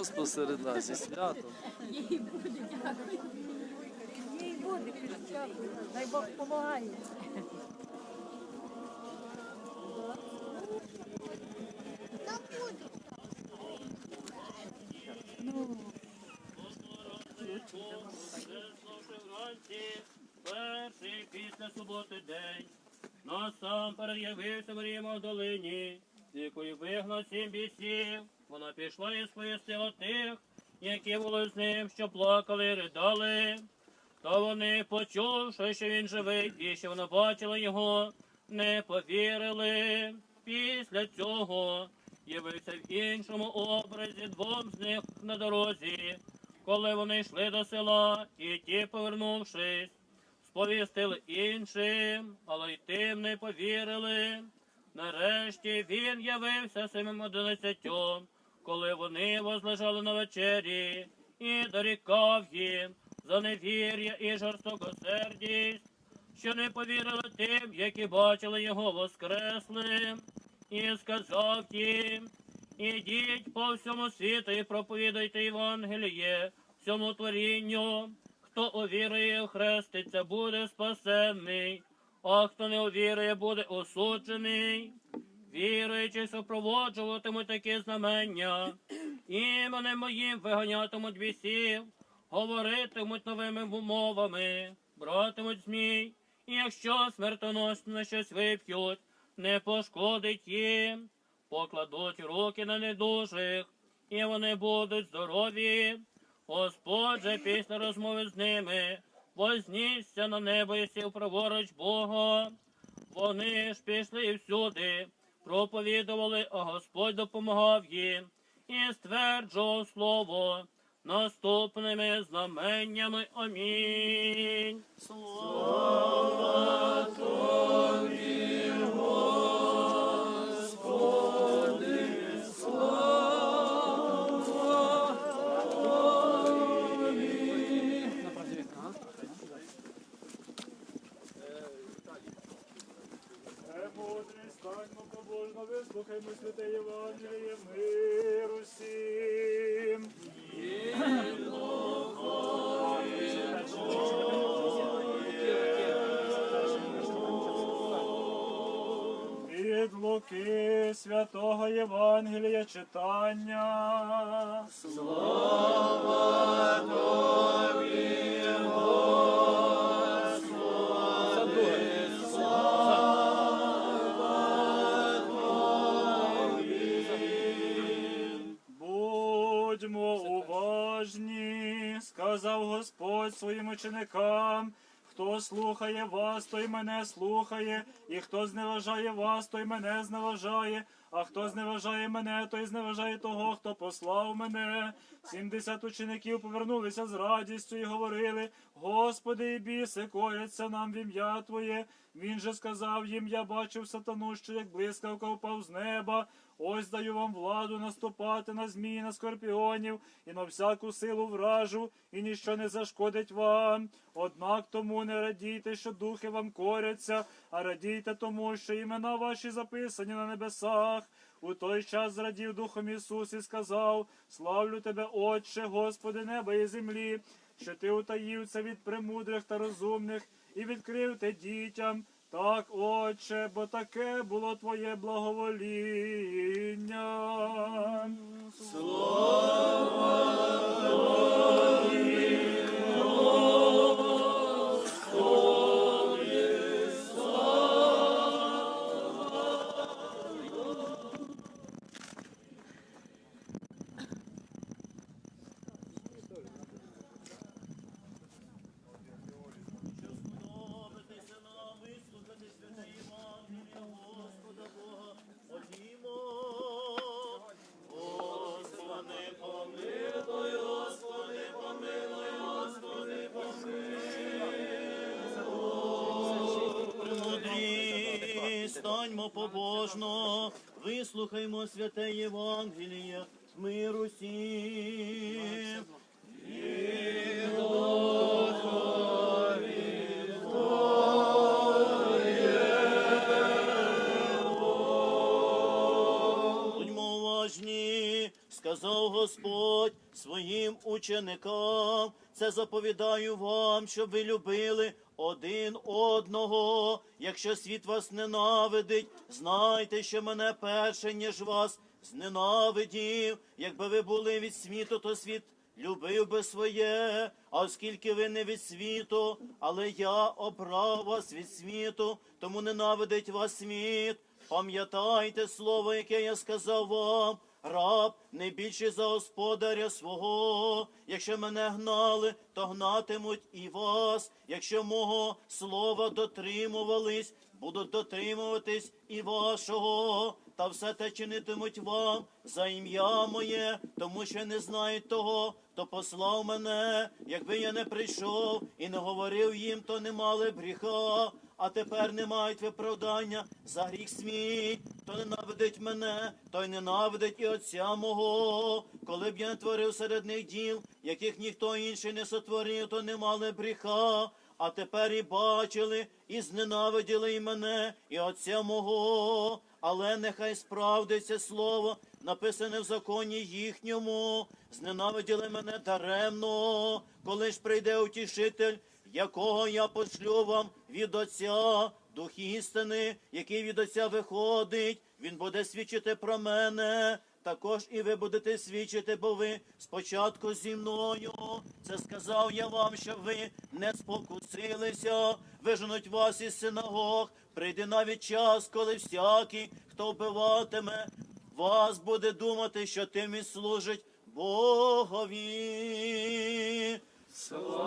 Господь серед нас зі святом. Їй буде, дякую. Дай Бог допомагає. вранці, перший після суботи день, насамперед явився Марія Магдалині, з якої вигнав сім бісів. Вона пішла і сповістила тих, які були з ним, що плакали і ридали. Та вони, почувши, що він живий, і що вона бачила його, не повірили. Після цього явився в іншому образі двом з них на дорозі, коли вони йшли до села, і ті, повернувшись, сповістили іншим, але й тим не повірили. Нарешті він явився самим одинадцятьом, коли вони возлежали на вечері, і дорікав їм за невір'я і жорстокосердість, що не повірили тим, які бачили його воскреслим, і сказав їм, ідіть по всьому світу і проповідайте Євангеліє всьому творінню. Хто увірує, хреститься, буде спасенний, а хто не увірує, буде осуджений. Віруючи, супроводжуватимуть такі знамення, іменем моїм виганятимуть бісів, говоритимуть новими мовами, братимуть змій, і якщо смертоносно щось вип'ють, не пошкодить їм, покладуть руки на недужих, і вони будуть здорові. Господь же після розмови з ними вознісся на небо і сів праворуч Бога. Вони ж пішли всюди, проповідували, а Господь допомагав їм і стверджував слово наступними знаменнями. Амінь. Премудрий, побожно, вислухаймо святе Євангеліє, миру всім. Від Луки святого Євангелія читання. Будьмо сказав Господь своїм ученикам. Хто слухає вас, той мене слухає, і хто зневажає вас, той мене зневажає, а хто зневажає мене, той зневажає того, хто послав мене. Сімдесят учеників повернулися з радістю і говорили: Господи, і біси коряться нам в ім'я Твоє. Він же сказав їм: Я бачив сатану, що як блискавка впав з неба. Ось даю вам владу наступати на змій, на скорпіонів і на всяку силу вражу, і ніщо не зашкодить вам. Однак тому не радійте, що духи вам коряться, а радійте тому, що імена ваші записані на небесах. У той час зрадів Духом Ісус і сказав: Славлю тебе, Отче, Господи, неба і землі, що ти утаїв це від премудрих та розумних і відкрив те дітям. Так, Отче, бо таке було Твоє благовоління. Сподобатися Станьмо побожно, вислухаймо святе Євангеліє, миру всім. Сказав Господь своїм ученикам, це заповідаю вам, щоб ви любили один одного. Якщо світ вас ненавидить, знайте, що мене перше, ніж вас зненавидів. Якби ви були від світу, то світ любив би своє, а оскільки ви не від світу, але я обрав вас від світу, тому ненавидить вас світ. Пам'ятайте слово, яке я сказав вам. Раб не більший за господаря свого. Якщо мене гнали, то гнатимуть і вас. Якщо мого слова дотримувались, будуть дотримуватись і вашого. Та все те чинитимуть вам за ім'я моє, тому що не знають того, хто послав мене. Якби я не прийшов і не говорив їм, то не мали б гріха. А тепер не мають виправдання за гріх свій. Хто ненавидить мене, той ненавидить і отця мого. Коли б я не творив серед них діл, яких ніхто інший не сотворив, то не мали б гріха. А тепер і бачили, і зненавиділи і мене, і отця мого. Але нехай справдиться слово, написане в законі їхньому. Зненавиділи мене даремно, коли ж прийде утішитель, якого я пошлю вам від Отця, Дух істини, який від Отця виходить, він буде свідчити про мене. Також і ви будете свідчити, бо ви спочатку зі мною. Це сказав я вам, щоб ви не спокусилися, виженуть вас із синагог. Прийде навіть час, коли всякий, хто вбиватиме, вас буде думати, що тим і служить Богові. Salam.